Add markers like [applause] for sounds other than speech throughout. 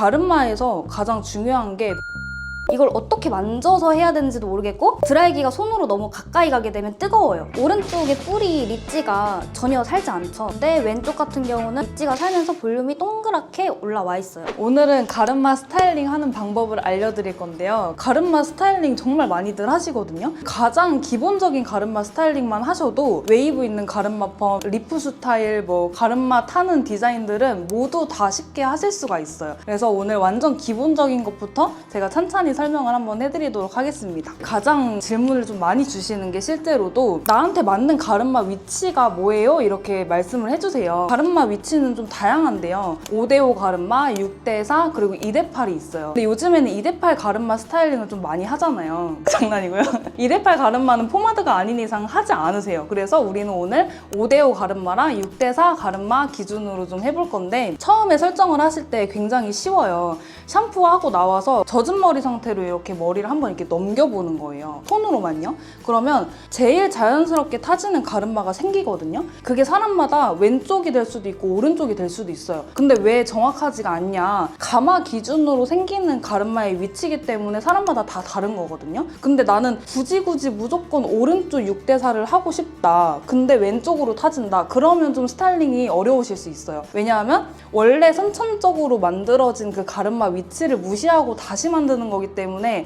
가르마에서 가장 중요한 게 이걸 어떻게 만져서 해야 되는지도 모르겠고 드라이기가 손으로 너무 가까이 가게 되면 뜨거워요. 오른쪽에 뿌리 리찌가 전혀 살지 않죠. 근데 왼쪽 같은 경우는 리찌가 살면서 볼륨이 동그랗게 올라와 있어요. 오늘은 가르마 스타일링 하는 방법을 알려드릴 건데요. 가르마 스타일링 정말 많이들 하시거든요. 가장 기본적인 가르마 스타일링만 하셔도 웨이브 있는 가르마 펌, 리프 스타일, 뭐 가르마 타는 디자인들은 모두 다 쉽게 하실 수가 있어요. 그래서 오늘 완전 기본적인 것부터 제가 찬찬히 설명을 한번 해드리도록 하겠습니다. 가장 질문을 좀 많이 주시는 게 실제로도 나한테 맞는 가르마 위치가 뭐예요? 이렇게 말씀을 해주세요. 가르마 위치는 좀 다양한데요. 5대5 가르마, 6대4, 그리고 2대8이 있어요. 근데 요즘에는 2대8 가르마 스타일링을 좀 많이 하잖아요. [laughs] 장난이고요. 2대8 가르마는 포마드가 아닌 이상 하지 않으세요. 그래서 우리는 오늘 5대5 가르마랑 6대4 가르마 기준으로 좀 해볼 건데 처음에 설정을 하실 때 굉장히 쉬워요. 샴푸하고 나와서 젖은 머리 상태 로 이렇게 머리를 한번 이렇게 넘겨보는 거예요. 손으로만요. 그러면 제일 자연스럽게 타지는 가르마가 생기거든요. 그게 사람마다 왼쪽이 될 수도 있고 오른쪽이 될 수도 있어요. 근데 왜 정확하지가 않냐? 가마 기준으로 생기는 가르마의 위치이기 때문에 사람마다 다 다른 거거든요. 근데 나는 굳이 굳이 무조건 오른쪽 6대4를 하고 싶다. 근데 왼쪽으로 타진다. 그러면 좀 스타일링이 어려우실 수 있어요. 왜냐하면 원래 선천적으로 만들어진 그 가르마 위치를 무시하고 다시 만드는 거기 때문에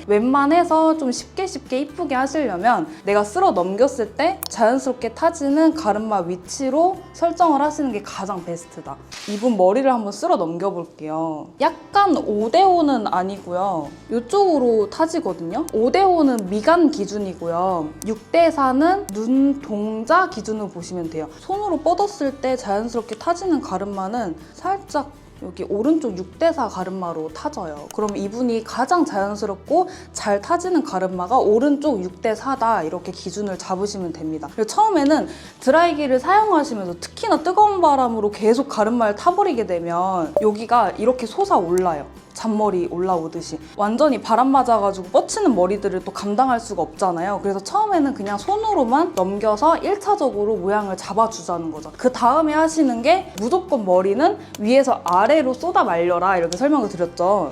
웬만해서 좀 쉽게 쉽게 이쁘게 하시려면 내가 쓸어 넘겼을 때 자연스럽게 타지는 가르마 위치로 설정을 하시는 게 가장 베스트다. 이분 머리를 한번 쓸어 넘겨볼게요. 약간 5대5는 아니고요. 이쪽으로 타지거든요. 5대5는 미간 기준이고요. 6대4는 눈 동자 기준으로 보시면 돼요. 손으로 뻗었을 때 자연스럽게 타지는 가르마는 살짝 여기 오른쪽 6대4 가르마로 타져요. 그럼 이분이 가장 자연스럽고 잘 타지는 가르마가 오른쪽 6대4다 이렇게 기준을 잡으시면 됩니다. 처음에는 드라이기를 사용하시면서 특히나 뜨거운 바람으로 계속 가르마를 타버리게 되면 여기가 이렇게 솟아올라요. 잔머리 올라오듯이 완전히 바람 맞아가지고 뻗치는 머리들을 또 감당할 수가 없잖아요. 그래서 처음에는 그냥 손으로만 넘겨서 1차적으로 모양을 잡아주자는 거죠. 그 다음에 하시는 게 무조건 머리는 위에서 아래로 쏟아 말려라 이렇게 설명을 드렸죠.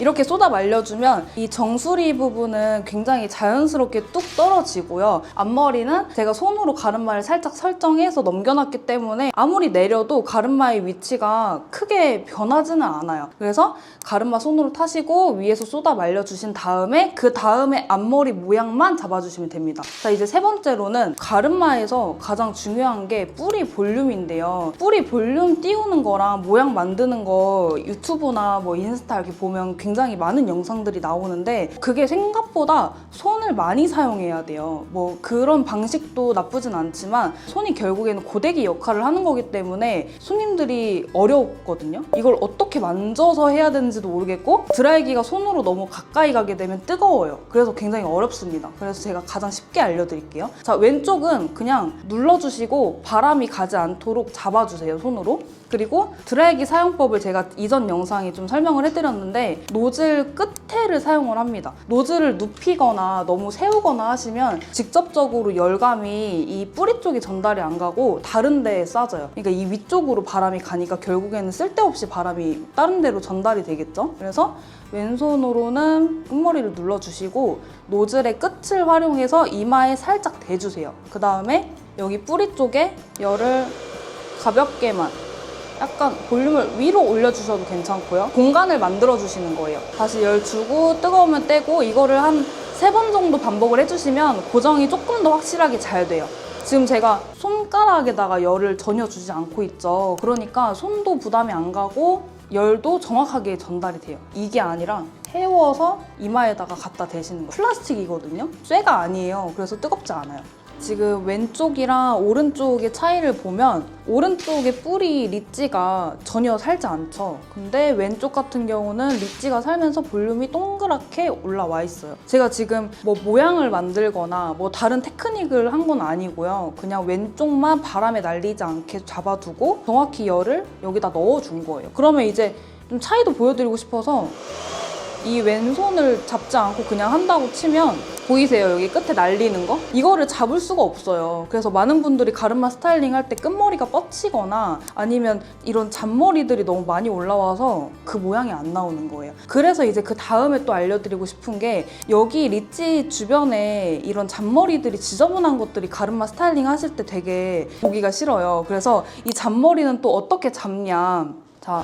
이렇게 쏟아 말려주면 이 정수리 부분은 굉장히 자연스럽게 뚝 떨어지고요. 앞머리는 제가 손으로 가르마를 살짝 설정해서 넘겨놨기 때문에 아무리 내려도 가르마의 위치가 크게 변하지는 않아요. 그래서 가르마 손으로 타시고 위에서 쏟아 말려주신 다음에 그 다음에 앞머리 모양만 잡아주시면 됩니다. 자 이제 세 번째로는 가르마에서 가장 중요한 게 뿌리 볼륨인데요. 뿌리 볼륨 띄우는 거랑 모양 만드는 거 유튜브나 뭐 인스타 이렇게 보면 굉장히 많은 영상들이 나오는데 그게 생각보다 손을 많이 사용해야 돼요. 뭐 그런 방식도 나쁘진 않지만 손이 결국에는 고데기 역할을 하는 거기 때문에 손님들이 어려웠거든요. 이걸 어떻게 만져서 해야 되는지도 모르겠고 드라이기가 손으로 너무 가까이 가게 되면 뜨거워요. 그래서 굉장히 어렵습니다. 그래서 제가 가장 쉽게 알려드릴게요. 자 왼쪽은 그냥 눌러주시고 바람이 가지 않도록 잡아주세요 손으로. 그리고 드라이기 사용법을 제가 이전 영상에 좀 설명을 해드렸는데 노즐 끝에를 사용을 합니다. 노즐을 눕히거나 너무 세우거나 하시면 직접적으로 열감이 이 뿌리 쪽에 전달이 안 가고 다른 데에 쏴져요. 그러니까 이 위쪽으로 바람이 가니까 결국에는 쓸데없이 바람이 다른 데로 전달이 되겠죠. 그래서 왼손으로는 끝머리를 눌러주시고 노즐의 끝을 활용해서 이마에 살짝 대주세요. 그 다음에 여기 뿌리 쪽에 열을 가볍게만 약간 볼륨을 위로 올려주셔도 괜찮고요. 공간을 만들어주시는 거예요. 다시 열 주고 뜨거우면 떼고 이거를 한 세 번 정도 반복을 해주시면 고정이 조금 더 확실하게 잘 돼요. 지금 제가 손가락에다가 열을 전혀 주지 않고 있죠. 그러니까 손도 부담이 안 가고 열도 정확하게 전달이 돼요. 이게 아니라 태워서 이마에다가 갖다 대시는 거예요. 플라스틱이거든요. 쇠가 아니에요. 그래서 뜨겁지 않아요. 지금 왼쪽이랑 오른쪽의 차이를 보면 오른쪽의 뿌리 리찌가 전혀 살지 않죠. 근데 왼쪽 같은 경우는 리찌가 살면서 볼륨이 동그랗게 올라와 있어요. 제가 지금 뭐 모양을 만들거나 뭐 다른 테크닉을 한 건 아니고요. 그냥 왼쪽만 바람에 날리지 않게 잡아두고 정확히 열을 여기다 넣어준 거예요. 그러면 이제 좀 차이도 보여드리고 싶어서 이 왼손을 잡지 않고 그냥 한다고 치면 보이세요? 여기 끝에 날리는 거? 이거를 잡을 수가 없어요. 그래서 많은 분들이 가르마 스타일링 할 때 끝머리가 뻗치거나 아니면 이런 잔머리들이 너무 많이 올라와서 그 모양이 안 나오는 거예요. 그래서 이제 그 다음에 또 알려드리고 싶은 게 여기 리치 주변에 이런 잔머리들이 지저분한 것들이 가르마 스타일링 하실 때 되게 보기가 싫어요. 그래서 이 잔머리는 또 어떻게 잡냐. 자,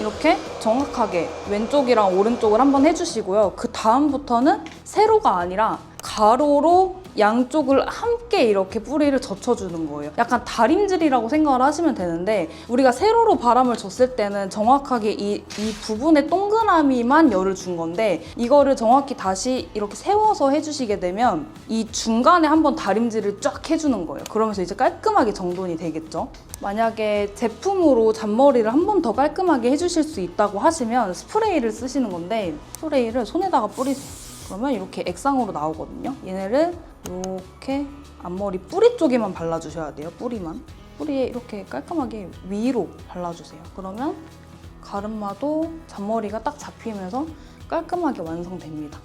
이렇게 정확하게 왼쪽이랑 오른쪽을 한번 해주시고요. 그 다음부터는 세로가 아니라 가로로 양쪽을 함께 이렇게 뿌리를 젖혀주는 거예요. 약간 다림질이라고 생각을 하시면 되는데 우리가 세로로 바람을 줬을 때는 정확하게 이, 이 부분의 동그라미만 열을 준 건데 이거를 정확히 다시 이렇게 세워서 해주시게 되면 이 중간에 한번 다림질을 쫙 해주는 거예요. 그러면서 이제 깔끔하게 정돈이 되겠죠. 만약에 제품으로 잔머리를 한 번 더 깔끔하게 해주실 수 있다고 하시면 스프레이를 쓰시는 건데 스프레이를 손에다가 뿌리세요. 그러면 이렇게 액상으로 나오거든요. 얘네를 이렇게 앞머리 뿌리 쪽에만 발라주셔야 돼요. 뿌리만. 뿌리에 이렇게 깔끔하게 위로 발라주세요. 그러면 가르마도 잔머리가 딱 잡히면서 깔끔하게 완성됩니다.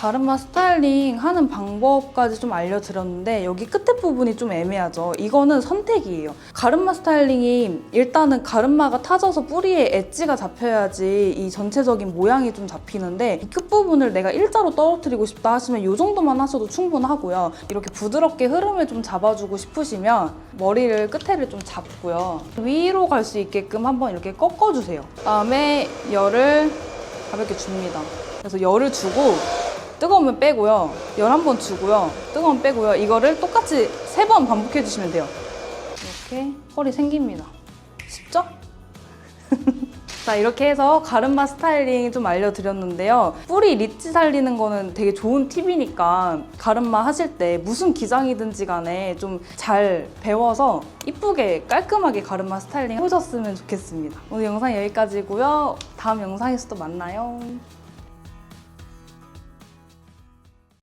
가르마 스타일링 하는 방법까지 좀 알려드렸는데 여기 끝에 부분이 좀 애매하죠. 이거는 선택이에요. 가르마 스타일링이 일단은 가르마가 타져서 뿌리에 엣지가 잡혀야지 이 전체적인 모양이 좀 잡히는데 이 끝부분을 내가 일자로 떨어뜨리고 싶다 하시면 이 정도만 하셔도 충분하고요. 이렇게 부드럽게 흐름을 좀 잡아주고 싶으시면 머리를 끝에를 좀 잡고요. 위로 갈 수 있게끔 한번 이렇게 꺾어주세요. 그다음에 열을 가볍게 줍니다. 그래서 열을 주고 뜨거우면 빼고요. 열 한 번 주고요. 뜨거우면 빼고요. 이거를 똑같이 세 번 반복해 주시면 돼요. 이렇게 펄이 생깁니다. 쉽죠? [laughs] 자 이렇게 해서 가르마 스타일링 좀 알려드렸는데요. 뿌리 리치 살리는 거는 되게 좋은 팁이니까 가르마 하실 때 무슨 기장이든지 간에 좀 잘 배워서 이쁘게 깔끔하게 가르마 스타일링 해보셨으면 좋겠습니다. 오늘 영상 여기까지고요. 다음 영상에서 또 만나요.